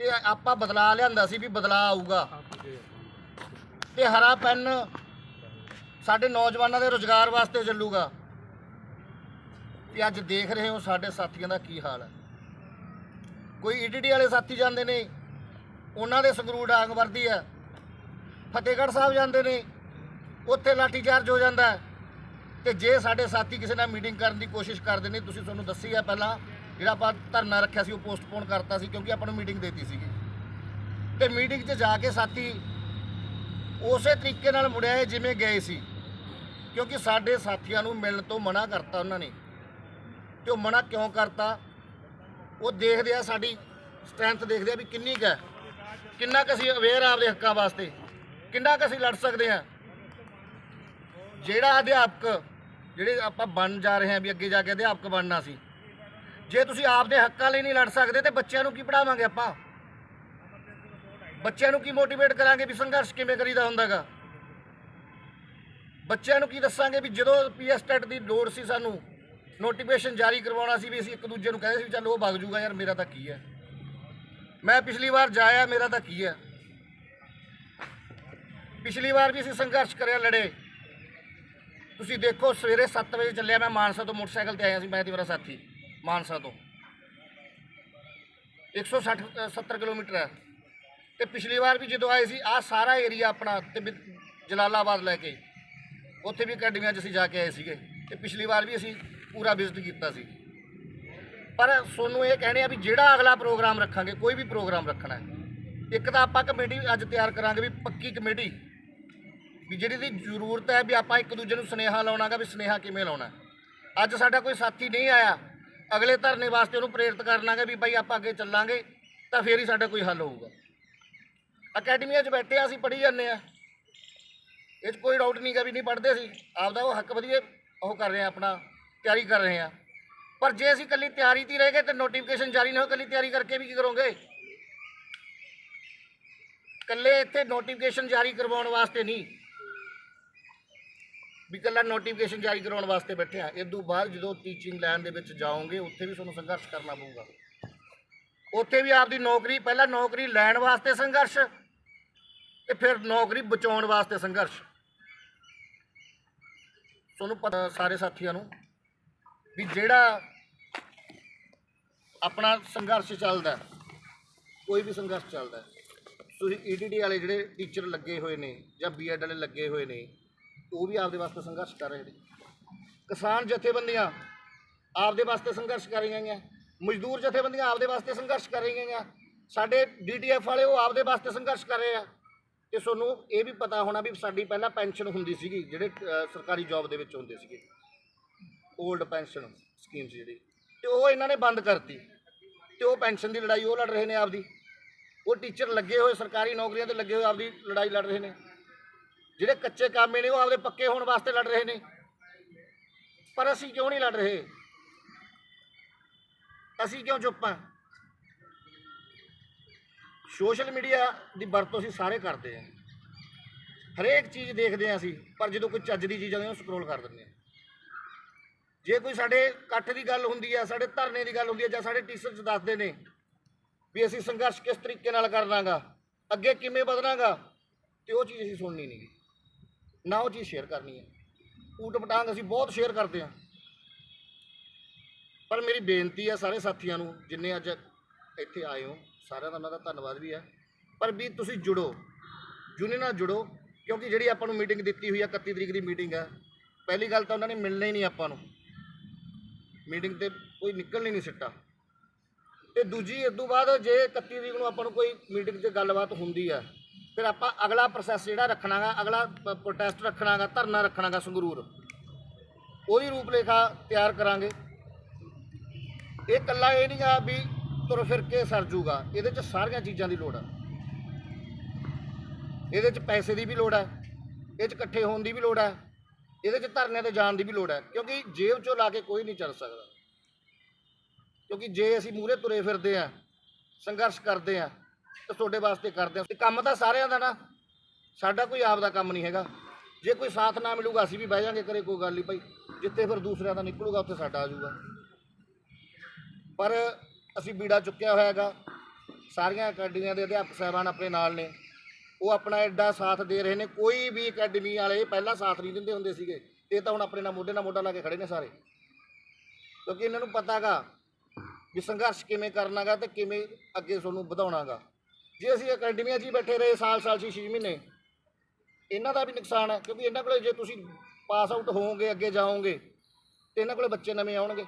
ਤੇ ਆਪਾਂ ਬਦਲਾ ਲਿਆਂਦਾ ਸੀ ਵੀ ਬਦਲਾ ਆਊਗਾ। ਤੇ ਹਰਾ ਪੈਨ ਸਾਡੇ ਨੌਜਵਾਨਾਂ ਦੇ ਰੋਜ਼ਗਾਰ ਵਾਸਤੇ ਚੱਲੂਗਾ। ਤੇ ਅੱਜ ਦੇਖ ਰਹੇ ਹੋ ਸਾਡੇ ਸਾਥੀਆਂ ਦਾ ਕੀ ਹਾਲ ਹੈ। ਕੋਈ ਈਟੀਡੀ ਵਾਲੇ ਸਾਥੀ ਜਾਂਦੇ ਨੇ, ਉਹਨਾਂ ਦੇ ਸੰਗਰੂਰ ਡਾਂਗ ਵਰਦੀ ਹੈ। ਫਤਿਹਗੜ੍ਹ ਸਾਹਿਬ ਜਾਂਦੇ ਨੇ, ਉੱਥੇ ਲਾਠੀ ਚਾਰਜ ਹੋ ਜਾਂਦਾ ਹੈ। ਤੇ ਜੇ ਸਾਡੇ ਸਾਥੀ ਕਿਸੇ ਨਾਲ ਮੀਟਿੰਗ ਕਰਨ ਦੀ ਕੋਸ਼ਿਸ਼ ਕਰਦੇ ਨੇ, ਤੁਸੀਂ ਤੁਹਾਨੂੰ ਦੱਸੀ ਆ ਪਹਿਲਾਂ ਜਿਹੜਾ ਆਪਾਂ ਧਰਨਾ ਰੱਖਿਆ ਸੀ, ਉਹ ਪੋਸਟਪੋਨ ਕਰਤਾ ਸੀ ਕਿਉਂਕਿ ਆਪਾਂ ਨੂੰ ਮੀਟਿੰਗ ਦੇਤੀ ਸੀਗੀ। ਤੇ ਮੀਟਿੰਗ 'ਚ ਜਾ ਕੇ ਸਾਥੀ ਉਸੇ ਤਰੀਕੇ ਨਾਲ ਮੁੜਿਆ ਜਿਵੇਂ ਗਏ ਸੀ। ਕਿਉਂਕਿ ਸਾਡੇ ਸਾਥੀਆਂ ਨੂੰ ਮਿਲਣ ਤੋਂ ਮਨਾ ਕਰਤਾ ਉਹਨਾਂ ਨੇ। ਤੇ ਉਹ ਮਨਾ ਕਿਉਂ ਕਰਤਾ? ਉਹ ਦੇਖਦੇ ਆ ਸਾਡੀ ਸਟਰੈਂਥ ਦੇਖਦੇ ਆ ਵੀ ਕਿੰਨੀ ਕੁ ਹੈ। ਕਿੰਨਾ ਕੁ ਅਸੀਂ ਅਵੇਅਰ ਆਪਦੇ ਹੱਕਾਂ ਵਾਸਤੇ। ਕਿੰਨਾ ਕੁ ਅਸੀਂ ਲੜ ਸਕਦੇ ਆ ਜਿਹੜਾ ਅਧਿਆਪਕ, ਜਿਹੜੇ ਆਪਾਂ ਬਣ ਜਾ ਰਹੇ ਹਾਂ ਵੀ ਅੱਗੇ ਜਾ ਕੇ ਅਧਿਆਪਕ ਬਣਨਾ ਸੀ। ਜੇ ਤੁਸੀਂ ਆਪਦੇ ਹੱਕਾਂ ਲਈ ਨਹੀਂ ਲੜ ਸਕਦੇ ਤੇ ਬੱਚਿਆਂ ਨੂੰ ਕੀ ਪੜਾਵਾਂਗੇ ਆਪਾਂ? ਬੱਚਿਆਂ ਨੂੰ ਕੀ ਮੋਟੀਵੇਟ ਕਰਾਂਗੇ ਵੀ ਸੰਘਰਸ਼ ਕਿਵੇਂ ਕਰੀਦਾ ਹੁੰਦਾਗਾ? ਬੱਚਿਆਂ ਨੂੰ ਕੀ ਦੱਸਾਂਗੇ ਵੀ ਜਦੋਂ ਪੀਐਸ ਟੈਟ ਦੀ ਲੋੜ ਸੀ ਸਾਨੂੰ ਨੋਟੀਫਿਕੇਸ਼ਨ ਜਾਰੀ ਕਰਵਾਉਣਾ ਸੀ ਵੀ ਅਸੀਂ ਇੱਕ ਦੂਜੇ ਨੂੰ ਕਹਿੰਦੇ ਸੀ ਵੀ ਚੱਲ ਉਹ ਵਗ ਜੂਗਾ ਯਾਰ, ਮੇਰਾ ਤਾਂ ਕੀ ਹੈ? ਮੈਂ ਪਿਛਲੀ ਵਾਰ ਜਾਇਆ, ਮੇਰਾ ਤਾਂ ਕੀ ਹੈ? ਪਿਛਲੀ ਵਾਰ ਵੀ ਅਸੀਂ ਸੰਘਰਸ਼ ਕਰਿਆ ਲੜੇ। ਤੁਸੀਂ ਦੇਖੋ ਸਵੇਰੇ 7 ਵਜੇ ਚੱਲਿਆ ਮੈਂ ਮਾਨਸਾ ਤੋਂ ਮੋਟਰਸਾਈਕਲ ਤੇ ਆਇਆ ਸੀ, ਮੈਂ ਤੇ ਮੇਰਾ ਸਾਥੀ। ਮਾਨਸਾ ਤੋਂ। 160 ਅ, 70 ਕਿਲੋਮੀਟਰ ਹੈ। ਤੇ ਪਿਛਲੀ ਵਾਰ ਵੀ ਜਦੋਂ ਆਏ ਸੀ ਆ ਸਾਰਾ ਏਰੀਆ ਆਪਣਾ ਤੇ ਵੀ ਜਲਾਲਾਬਾਦ ਲੈ ਕੇ ਉੱਥੇ ਵੀ ਅਕੈਡਮੀਆਂ 'ਚ ਅਸੀਂ ਜਾ ਕੇ ਆਏ ਸੀਗੇ। ਤੇ ਪਿਛਲੀ ਵਾਰ ਵੀ ਅਸੀਂ ਪੂਰਾ ਵਿਜ਼ਿਟ ਕੀਤਾ ਸੀ। ਪਰ ਸੋਨੂੰ ਇਹ ਕਹਿਣੇ ਆ ਵੀ ਜਿਹੜਾ ਅਗਲਾ ਪ੍ਰੋਗਰਾਮ ਰੱਖਾਂਗੇ ਕੋਈ ਵੀ ਪ੍ਰੋਗਰਾਮ ਰੱਖਣਾ ਹੈ। ਇੱਕ ਤਾਂ ਆਪਾਂ ਕਮੇਟੀ ਅੱਜ ਤਿਆਰ ਕਰਾਂਗੇ ਵੀ ਪੱਕੀ ਕਮੇਟੀ ਵੀ ਜਿਹੜੀ ਦੀ ਜ਼ਰੂਰਤ ਹੈ ਵੀ ਆਪਾਂ ਇੱਕ ਦੂਜੇ ਨੂੰ ਸੁਨੇਹਾ ਲਾਉਣਾਗਾ ਵੀ ਸੁਨੇਹਾ ਕਿਵੇਂ ਲਾਉਣਾ। ਅੱਜ ਸਾਡਾ ਕੋਈ ਸਾਥੀ ਨਹੀਂ ਆਇਆ ਅਗਲੇ ਧਰਨੇ ਵਾਸਤੇ ਉਹਨੂੰ ਪ੍ਰੇਰਿਤ ਕਰ ਲਾਂਗੇ ਵੀ ਭਾਈ ਆਪਾਂ ਅੱਗੇ ਚੱਲਾਂਗੇ, ਤਾਂ ਫੇਰ ਹੀ ਸਾਡਾ ਕੋਈ ਹੱਲ ਹੋਊਗਾ। ਅਕੈਡਮੀਆਂ 'ਚ ਬੈਠੇ ਆ ਅਸੀਂ, ਪੜ੍ਹੀ ਜਾਂਦੇ ਆ ਇਹ 'ਚ ਕੋਈ ਡਾਊਟ ਨਹੀਂ ਗਾ ਵੀ ਨਹੀਂ ਪੜ੍ਹਦੇ ਸੀ ਆਪਦਾ ਉਹ ਹੱਕ ਵਧੀਆ ਉਹ ਕਰ ਰਹੇ ਆ ਆਪਣਾ ਤਿਆਰੀ ਕਰ ਰਹੇ ਆ ਪਰ ਜੇ ਅਸੀਂ ਕੱਲੀ ਤਿਆਰੀ 'ਤੇ ਰਹਿ ਗਏ ਤੇ ਨੋਟੀਫਿਕੇਸ਼ਨ ਜਾਰੀ ਨਾ ਹੋ ਕੱਲੀ ਤਿਆਰੀ ਕਰਕੇ ਵੀ ਕੀ ਕਰੋਗੇ? ਕੱਲੇ ਇੱਥੇ ਨੋਟੀਫਿਕੇਸ਼ਨ ਜਾਰੀ ਕਰਵਾਉਣ ਵਾਸਤੇ ਨਹੀਂ। ਵੀ ਕੱਲਾ ਨੋਟੀਫਿਕੇਸ਼ਨ ਜਾਰੀ ਕਰਾਉਣ ਵਾਸਤੇ ਬੈਠੇ ਆ। ਇਸ ਤੋਂ ਬਾਅਦ ਜਦੋਂ ਟੀਚਿੰਗ ਲਾਈਨ ਦੇ ਵਿੱਚ ਜਾਓਗੇ ਉੱਥੇ ਵੀ ਤੁਹਾਨੂੰ ਸੰਘਰਸ਼ ਕਰਨਾ ਪਊਗਾ। ਉੱਥੇ ਵੀ ਆਪਦੀ ਨੌਕਰੀ ਪਹਿਲਾਂ ਨੌਕਰੀ ਲੈਣ ਵਾਸਤੇ ਸੰਘਰਸ਼ ਤੇ ਫਿਰ ਨੌਕਰੀ ਬਚਾਉਣ ਵਾਸਤੇ ਸੰਘਰਸ਼। ਤੁਹਾਨੂੰ ਪਤਾ ਸਾਰੇ ਸਾਥੀਆਂ ਨੂੰ ਵੀ ਜਿਹੜਾ ਆਪਣਾ ਸੰਘਰਸ਼ ਚੱਲਦਾ ਕੋਈ ਵੀ ਸੰਘਰਸ਼ ਚੱਲਦਾ ਹੈ, ਤੁਸੀਂ ਈਟੀਡੀ ਵਾਲੇ ਜਿਹੜੇ ਟੀਚਰ ਲੱਗੇ ਹੋਏ ਨੇ ਜਾਂ ਬੀਐਡ ਵਾਲੇ ਲੱਗੇ ਹੋਏ ਨੇ ਉਹ ਵੀ ਆਪਦੇ ਵਾਸਤੇ ਸੰਘਰਸ਼ ਕਰ ਰਹੇ ਨੇ ਕਿਸਾਨ ਜਥੇਬੰਦੀਆਂ ਆਪਦੇ ਵਾਸਤੇ ਸੰਘਰਸ਼ ਕਰ ਰਹੀਆਂ ਨੇ ਮਜ਼ਦੂਰ ਜਥੇਬੰਦੀਆਂ ਆਪਦੇ ਵਾਸਤੇ ਸੰਘਰਸ਼ ਕਰ ਰਹੀਆਂ ਨੇ ਸਾਡੇ ਡੀਟੀਐਫ ਵਾਲੇ ਉਹ ਆਪਦੇ ਵਾਸਤੇ ਸੰਘਰਸ਼ ਕਰ ਰਹੇ ਆ। ਤੇ ਤੁਹਾਨੂੰ ਇਹ ਵੀ ਪਤਾ ਹੋਣਾ ਵੀ ਸਾਡੀ ਪਹਿਲਾਂ ਪੈਨਸ਼ਨ ਹੁੰਦੀ ਸੀਗੀ, ਜਿਹੜੇ ਸਰਕਾਰੀ ਜੌਬ ਦੇ ਵਿੱਚ ਹੁੰਦੇ ਸੀਗੇ। 올ਡ ਪੈਨਸ਼ਨ ਸਕੀਮ ਸੀ ਜਿਹੜੀ। ਤੇ ਉਹ ਇਹਨਾਂ ਨੇ ਬੰਦ ਕਰਤੀ। ਤੇ ਉਹ ਪੈਨਸ਼ਨ ਦੀ ਲੜਾਈ ਉਹ ਲੜ ਰਹੇ ਨੇ ਆਪਦੀ। ਉਹ ਟੀਚਰ ਲੱਗੇ ਹੋਏ, ਸਰਕਾਰੀ ਨੌਕਰੀਆਂ ਤੇ ਲੱਗੇ ਹੋਏ ਆਪਦੀ ਲੜਾਈ ਲੜ ਰਹੇ ਨੇ। ਜਿਹੜੇ ਕੱਚੇ ਕਾਮੇ ਨੇ, ਉਹ ਆਪਦੇ ਪੱਕੇ ਹੋਣ ਵਾਸਤੇ ਲੜ ਰਹੇ ਨੇ। ਪਰ ਅਸੀਂ ਕਿਉਂ ਨਹੀਂ ਲੜ ਰਹੇ? ਅਸੀਂ ਕਿਉਂ ਚੁੱਪ ਹਾਂ ਸੋਸ਼ਲ ਮੀਡੀਆ ਦੀ ਵਰਤੋਂ ਅਸੀਂ ਸਾਰੇ ਕਰਦੇ ਹਾਂ। ਹਰੇਕ ਚੀਜ਼ ਦੇਖਦੇ ਹਾਂ ਅਸੀਂ, ਪਰ ਜਦੋਂ ਕੋਈ ਚੱਜ ਦੀ ਚੀਜ਼ ਆਉਂਦੀ ਉਹ ਸਕਰੋਲ ਕਰ ਦਿੰਦੇ ਹਾਂ। ਜੇ ਕੋਈ ਸਾਡੇ ਇਕੱਠ ਦੀ ਗੱਲ ਹੁੰਦੀ ਹੈ ਸਾਡੇ ਧਰਨੇ ਦੀ ਗੱਲ ਹੁੰਦੀ ਹੈ ਜਾਂ ਸਾਡੇ ਟੀਚਰਸ ਦੱਸਦੇ ਨੇ ਵੀ ਅਸੀਂ ਸੰਘਰਸ਼ ਕਿਸ ਤਰੀਕੇ ਨਾਲ ਕਰਨਾਗਾ, ਅੱਗੇ ਕਿਵੇਂ ਵਧਣਾਗਾ ਤੇ ਉਹ ਚੀਜ਼ ਅਸੀਂ ਸੁਣਨੀ ਨਹੀਂ। ਨਾ ਉਹ ਚੀਜ਼ ਸ਼ੇਅਰ ਕਰਨੀ ਹੈ। ਊਟ ਪਟਾਂਗ ਅਸੀਂ ਬਹੁਤ ਸ਼ੇਅਰ ਕਰਦੇ ਹਾਂ। ਪਰ ਮੇਰੀ ਬੇਨਤੀ ਹੈ ਸਾਰੇ ਸਾਥੀਆਂ ਨੂੰ, ਜਿੰਨੇ ਅੱਜ ਇੱਥੇ ਆਏ ਹੋ, ਸਾਰਿਆਂ ਦਾ ਉਹਨਾਂ ਦਾ ਧੰਨਵਾਦ ਵੀ ਹੈ। ਪਰ ਵੀ ਤੁਸੀਂ ਜੁੜੋ ਯੂਨੀਅਨ ਨਾਲ ਜੁੜੋ, ਕਿਉਂਕਿ ਜਿਹੜੀ ਆਪਾਂ ਨੂੰ ਮੀਟਿੰਗ ਦਿੱਤੀ ਹੋਈ ਹੈ 31 ਤਰੀਕ ਦੀ ਮੀਟਿੰਗ ਹੈ, ਪਹਿਲੀ ਗੱਲ ਤਾਂ ਉਹਨਾਂ ਨੇ ਮਿਲਣਾ ਹੀ ਨਹੀਂ ਆਪਾਂ ਨੂੰ। ਮੀਟਿੰਗ ਤੇ ਕੋਈ ਨਿਕਲਣੀ ਨਹੀਂ ਸਿੱਟਾ। ਤੇ ਦੂਜੀ ਇਸ ਤੋਂ ਬਾਅਦ ਜੇ 31 ਤਰੀਕ ਨੂੰ ਆਪਾਂ ਨੂੰ ਕੋਈ ਮੀਟਿੰਗ 'ਤੇ ਗੱਲਬਾਤ ਹੁੰਦੀ ਹੈ ਫਿਰ ਆਪਾਂ ਅਗਲਾ ਪ੍ਰੋਸੈਸ ਜਿਹੜਾ ਰੱਖਣਾਗਾ, ਅਗਲਾ ਪ੍ਰੋਟੈਸਟ ਰੱਖਣਾਗਾ, ਧਰਨਾ ਰੱਖਣਾਗਾ ਸੰਗਰੂਰ। ਉਹਦੀ ਰੂਪਰੇਖਾ ਤਿਆਰ ਕਰਾਂਗੇ। ਇਹ ਇਕੱਲਾ ਇਹ ਨਹੀਂ ਆ ਵੀ ਤੁਰ ਫਿਰ ਕੇ ਸਰ ਜੂਗਾ। ਇਹਦੇ 'ਚ ਸਾਰੀਆਂ ਚੀਜ਼ਾਂ ਦੀ ਲੋੜ ਆ। ਇਹਦੇ 'ਚ ਪੈਸੇ ਦੀ ਵੀ ਲੋੜ ਹੈ ਇਹ 'ਚ ਇਕੱਠੇ ਹੋਣ ਦੀ ਵੀ ਲੋੜ ਹੈ ਇਹਦੇ 'ਚ ਧਰਨੇ ਤੇ ਜਾਣ ਦੀ ਵੀ ਲੋੜ ਹੈ ਕਿਉਂਕਿ ਜੇਬ 'ਚੋਂ ਲਾ ਕੇ ਕੋਈ ਨਹੀਂ ਚੱਲ ਸਕਦਾ। ਕਿਉਂਕਿ ਜੇ ਅਸੀਂ ਮੂਹਰੇ ਤੁਰੇ ਫਿਰਦੇ ਆ, ਸੰਘਰਸ਼ ਕਰਦੇ ਆ ਤੁਹਾਡੇ ਵਾਸਤੇ ਕਰਦੇ ਹਾਂ ਕੰਮ ਤਾਂ ਸਾਰਿਆਂ ਦਾ ਨਾ। ਸਾਡਾ ਕੋਈ ਆਪ ਦਾ ਕੰਮ ਨਹੀਂ ਹੈਗਾ। ਜੇ ਕੋਈ ਸਾਥ ਨਾ ਮਿਲੂਗਾ, ਅਸੀਂ ਵੀ ਬਹਿ ਜਾਾਂਗੇ ਕਰੇ ਕੋਈ ਗੱਲ ਨਹੀਂ ਭਾਈ। ਜਿੱਥੇ ਫਿਰ ਦੂਸਰਿਆਂ ਦਾ ਨਿਕਲੂਗਾ, ਉੱਥੇ ਸਾਡਾ ਆ ਜਾਊਗਾ। ਪਰ ਅਸੀਂ ਬੀੜਾ ਚੁੱਕਿਆ ਹੋਇਆ ਹੈਗਾ। ਸਾਰੀਆਂ ਅਕੈਡਮੀਆਂ ਦੇ ਅਧਿਆਪਕ ਸਾਹਿਬਾਨ ਆਪਣੇ ਨਾਲ ਨੇ। ਉਹ ਆਪਣਾ ਐਡਾ ਸਾਥ ਦੇ ਰਹੇ ਨੇ। ਕੋਈ ਵੀ ਅਕੈਡਮੀ ਵਾਲੇ ਪਹਿਲਾਂ ਸਾਥ ਨਹੀਂ ਦਿੰਦੇ ਹੁੰਦੇ ਸੀਗੇ। ਇਹ ਤਾਂ ਹੁਣ ਆਪਣੇ ਨਾਲ ਮੋਢੇ ਨਾਲ ਮੋਢਾ ਲਾ ਕੇ ਖੜੇ ਨੇ ਸਾਰੇ। ਕਿਉਂਕਿ ਇਹਨਾਂ ਨੂੰ ਪਤਾਗਾ ਵੀ ਸੰਘਰਸ਼ ਕਿਵੇਂ ਕਰਨਾਗਾ ਤੇ ਕਿਵੇਂ ਅੱਗੇ ਤੁਹਾਨੂੰ ਵਧਾਉਣਾਗਾ। ਜੇ ਅਸੀਂ ਅਕੈਡਮੀਆਂ 'ਚ ਹੀ ਬੈਠੇ ਰਹੇ ਸਾਲ ਸਾਲ 'ਚ 6 ਮਹੀਨੇ, ਇਹਨਾਂ ਦਾ ਵੀ ਨੁਕਸਾਨ ਹੈ, ਕਿਉਂਕਿ ਇਹਨਾਂ ਕੋਲੇ ਜੇ ਤੁਸੀਂ ਪਾਸ ਆਊਟ ਹੋਵੋਗੇ, ਅੱਗੇ ਜਾਓਗੇ ਤੇ ਇਹਨਾਂ ਕੋਲੇ ਬੱਚੇ ਨਵੇਂ ਆਉਣਗੇ।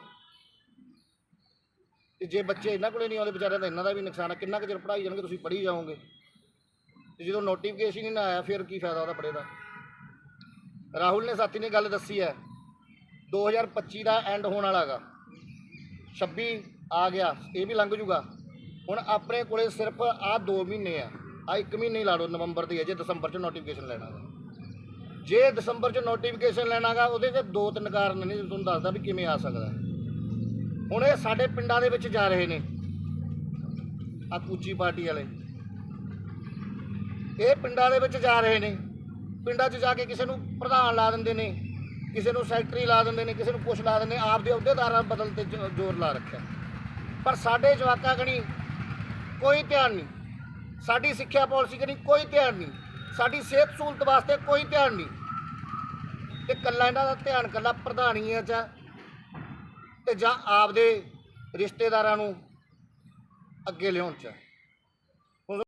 ਤੇ ਜੇ ਬੱਚੇ ਇਹਨਾਂ ਕੋਲੇ ਨਹੀਂ ਆਉਂਦੇ ਵਿਚਾਰਿਆਂ ਦਾ, ਇਹਨਾਂ ਦਾ ਵੀ ਨੁਕਸਾਨ ਹੈ। ਕਿੰਨਾ ਕੁ ਚਿਰ ਪੜ੍ਹਾਈ ਜਾਣਗੇ, ਤੁਸੀਂ ਪੜ੍ਹੀ ਜਾਓਗੇ ਤੇ ਜਦੋਂ ਨੋਟੀਫਿਕੇਸ਼ਨ ਹੀ ਨਾ ਆਇਆ, ਫਿਰ ਕੀ ਫਾਇਦਾ ਉਹਦਾ ਪੜ੍ਹੇ ਦਾ? ਰਾਹੁਲ ਨੇ ਸਾਥੀ ਨੇ ਗੱਲ ਦੱਸੀ ਹੈ 2025 ਦਾ ਐਂਡ ਹੋਣ ਵਾਲਾਗਾ 26 ਆ ਗਿਆ, ਇਹ ਵੀ ਲੰਘ ਜੂਗਾ। ਹੁਣ ਆਪਣੇ ਕੋਲੇ ਸਿਰਫ ਆ 2 ਮਹੀਨੇ ਆ ਆ 1 ਮਹੀਨੇ ਹੀ ਲਾ ਲਓ, ਨਵੰਬਰ ਦੀ ਹੈ ਜੇ ਦਸੰਬਰ ਚ ਨੋਟੀਫਿਕੇਸ਼ਨ ਲੈਣਾ ਗਾ ਜੇ ਦਸੰਬਰ ਚ ਨੋਟੀਫਿਕੇਸ਼ਨ ਲੈਣਾਗਾ, ਉਹਦੇ ਤੇ ਦੋ ਤਿੰਨ ਕਾਰਨ ਨੇ ਤੁਹਾਨੂੰ ਦੱਸਦਾ ਵੀ ਕਿਵੇਂ ਆ ਸਕਦਾ ਹੁਣ ਇਹ ਸਾਡੇ ਪਿੰਡਾਂ ਦੇ ਵਿੱਚ ਜਾ ਰਹੇ ਨੇ, ਆ ਕੂਚੀ ਪਾਰਟੀ ਵਾਲੇ। ਇਹ ਪਿੰਡਾਂ ਦੇ ਵਿੱਚ ਜਾ ਰਹੇ ਨੇ। ਪਿੰਡਾਂ 'ਚ ਜਾ ਕੇ ਕਿਸੇ ਨੂੰ ਪ੍ਰਧਾਨ ਲਾ ਦਿੰਦੇ ਨੇ, ਕਿਸੇ ਨੂੰ ਸੈਕਟਰੀ ਲਾ ਦਿੰਦੇ ਨੇ, ਕਿਸੇ ਨੂੰ ਕੁਛ ਲਾ ਦਿੰਦੇ ਨੇ, ਆਪਦੇ ਅਹੁਦੇਦਾਰਾਂ ਬਦਲ ਤੇ ਜ਼ੋਰ ਲਾ ਰੱਖਿਆ। ਪਰ ਸਾਡੇ ਜਵਾਕਾਂ ਕਣੀ ਕੋਈ ਧਿਆਨ ਨਹੀਂ। ਸਾਡੀ ਸਿੱਖਿਆ ਪਾਲਿਸੀ ਕਰੀ ਕੋਈ ਧਿਆਨ ਨਹੀਂ। ਸਾਡੀ ਸਿਹਤ ਸਹੂਲਤ ਵਾਸਤੇ ਕੋਈ ਧਿਆਨ ਨਹੀਂ। ਤੇ ਕੱਲਾ ਇਹਨਾਂ ਦਾ ਧਿਆਨ ਕੱਲਾ ਪ੍ਰਧਾਨੀਆਂ 'ਚ ਆ ਤੇ ਜਾਂ ਆਪਦੇ ਰਿਸ਼ਤੇਦਾਰਾਂ ਨੂੰ ਅੱਗੇ ਲਿਆਉਣ 'ਚ